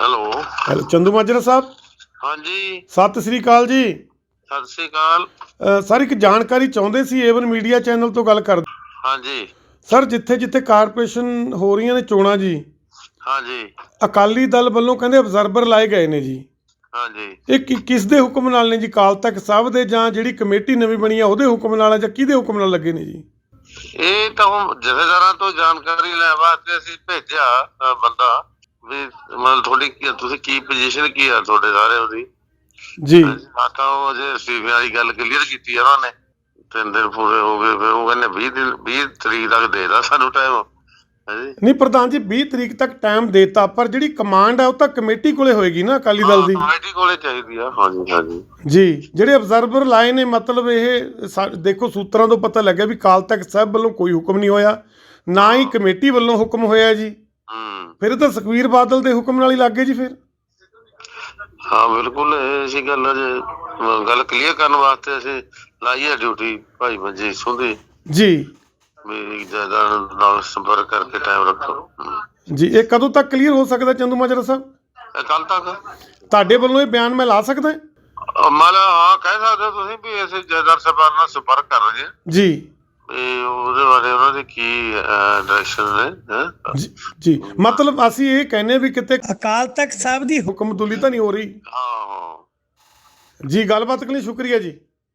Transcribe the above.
Hello. Hello Chandu Majra ਸਾਹਿਬ। ਹਾਂਜੀ। ਸਤਿ ਸ੍ਰੀ ਅਕਾਲ ਜੀ। ਸਤਿ ਸ੍ਰੀ ਅਕਾਲ। ਅ, ਸਰ ਇੱਕ ਜਾਣਕਾਰੀ ਚਾਹੁੰਦੇ ਸੀ ਏਵਨ ਮੀਡੀਆ ਚੈਨਲ ਤੋਂ ਗੱਲ ਕਰਦੇ ਹਾਂਜੀ। ਸਰ ਜਿੱਥੇ ਜਿੱਥੇ ਕਾਰਪੋਰੇਸ਼ਨ ਹੋ ਰਹੀਆਂ ਨੇ ਚੋਣਾਂ ਜੀ ਹਾਂਜੀ। ਅਕਾਲੀ ਦਲ ਵੱਲੋਂ ਕਹਿੰਦੇ ਅਬਜ਼ਰਵਰ ਲਾਏ ਗਏ ਨੇ ਜੀ। ਹਾਂਜੀ। ਇਹ ਕਿ- ਕਿਸ ਦੇ ਹੁਕਮ ਨਾਲ ਨੇ ਜੀ? ਕਾਲ ਤੱਕ ਸਾਹਿਬ ਦੇ ਜਾਂ ਜਿਹੜੀ ਕਮੇਟੀ ਨਵੀਂ ਬਣੀ ਆ ਉਹਦੇ ਹੁਕਮ ਨਾਲ ਆ ਜਾਂ ਕਿਹਦੇ ਹੁਕਮ ਨਾਲ ਲੱਗੇ ਨੇ ਜੀ? ਇਹ ਤਾਂ ਹੁਣ ਜਥੇਦਾਰਾਂ ਤੋਂ ਜਾਣਕਾਰੀ ਲੈਣ ਵਾਸਤੇ ਅਸੀਂ ਭੇਜਿਆ ਅ, ਬੰਦਾ। ਵੀ ਮਤਲਬ ਤੁਹਾਡੀ ਕੀ- ਤੁਸੀਂ ਕੀ ਪੋਜੀਸ਼ਨ ਕੀ ਆ ਤੁਹਾਡੇ ਸਾਰੇ ਉਹਦੀ? ਜੀ। ਆ ਤਾਂ ਉਹ ਅਜੇ ਅਸਤੀਫੇ ਵਾਲੀ ਗੱਲ ਕਲੀਅਰ ਕੀਤੀ ਆ ਉਹਨਾਂ ਨੇ। ਤਿੰਨ ਦਿਨ ਪੂਰੇ ਹੋ ਗਏ ਫਿਰ ਉਹ ਕਹਿੰਦੇ 20 ਦਿਨ 20 ਤਰੀਕ ਤੱਕ ਦੇ ਦਾ ਸਾਨੂੰ ਟਾਈਮ ਹਾਂਜੀ ਨਹੀਂ ਪ੍ਰਧਾਨ ਜੀ 20 ਤਰੀਕ ਤੱਕ ਟਾਈਮ ਦੇਤਾ ਪਰ ਜਿਹੜੀ ਕਮਾਂਡ ਆ ਉਹ ਤਾਂ ਕਮੇਟੀ ਕੋਲੇ ਹੋਏਗੀ ਨਾ ਅਕਾਲੀ ਦਲ ਦੀ। ਕਮੇਟੀ ਕੋਲੇ ਚਾਹੀਦੀ ਆ। ਹਾਂਜੀ ਹਾਂਜੀ ਜੀ। ਜਿਹੜੇ ਅਬਜ਼ਰਵਰ ਲਾਏ ਨੇ ਮਤਲਬ ਇਹ ਸਾ- ਦੇਖੋ ਸੂਤਰਾਂ ਤੋਂ ਪਤਾ ਲੱਗਿਆ ਵੀ ਕਾਲ ਤੱਕ ਸਾਹਿਬ ਵੱਲੋਂ ਕੋਈ ਹੁਕਮ ਨਹੀਂ ਹੋਇਆ। ਨਾ ਹੀ। ਕਮੇਟੀ ਵੱਲੋਂ ਹੁਕਮ ਹੋਇਆ ਜੀ। ਹੂੰ। ਫਿਰ ਇਹ ਤਾਂ ਸੁਖਵੀਰ ਬਾਦਲ ਦੇ ਹੁਕਮ ਨਾਲ ਹੀ ਲੱਗੇ ਜੀ ਫਿਰ। ਹਾਂ ਬਿਲਕੁਲ ਇਹ ਸੀ ਗੱਲ ਅਜੇ ਗੱਲ ਕਲੀਅਰ ਕਰਨ ਵਾਸਤੇ ਅਸੀਂ ਲਾਈ ਹੈ ਡਿਊਟੀ ਭਾਈ ਮੰਜੀ ਸੁੰਦੀ। ਜੀ। ਮੇਰੀ ਜ਼ਿਆਦਾ ਨਾਲ ਸੰਪਰਕ ਕਰਕੇ ਟਾਈਮ ਰੱਖੋ। ਜੀ ਇਹ ਕਦੋਂ ਤੱਕ ਕਲੀਅਰ ਹੋ ਸਕਦਾ ਚੰਦੂ ਮਾਜਰਾ ਸਾਹਿਬ? ਕੱਲ ਤੱਕ। ਤੁਹਾਡੇ ਵੱਲੋਂ ਇਹ ਬਿਆਨ ਮੈਂ ਲਾ ਸਕਦਾ। ਮਤਲਬ ਹਾਂ ਕਹਿ ਸਕਦੇ ਤੁਸੀਂ ਵੀ ਅਸੀਂ ਜੈਦਾਰ ਸਾਹਿਬਾਨ ਨਾਲ ਸੰਪਰਕ ਕਰ ਰਹੇ ਹਾਂ। ਜੀ। ਉਹਦੇ ਬਾਰੇ ਉਹਨਾਂ ਦੀ ਕੀ ਡਾਇਰੈਕਸ਼ਨ ਨੇ ਹੈਂ? ਜੀ ਜੀ। ਮਤਲਬ ਅਸੀਂ ਇਹ ਕਹਿੰਨੇ ਵੀ ਕਿਤੇ ਅਕਾਲ ਤਖਤ ਸਾਹਿਬ ਦੀ ਹੁਕਮਦੁਲੀ ਤਾਂ ਨਹੀਂ ਹੋ ਰਹੀ। ਹਾਂ ਹਾਂ। ਜੀ ਗੱਲਬਾਤ ਲਈ ਸ਼ੁਕਰੀਆ ਜੀ।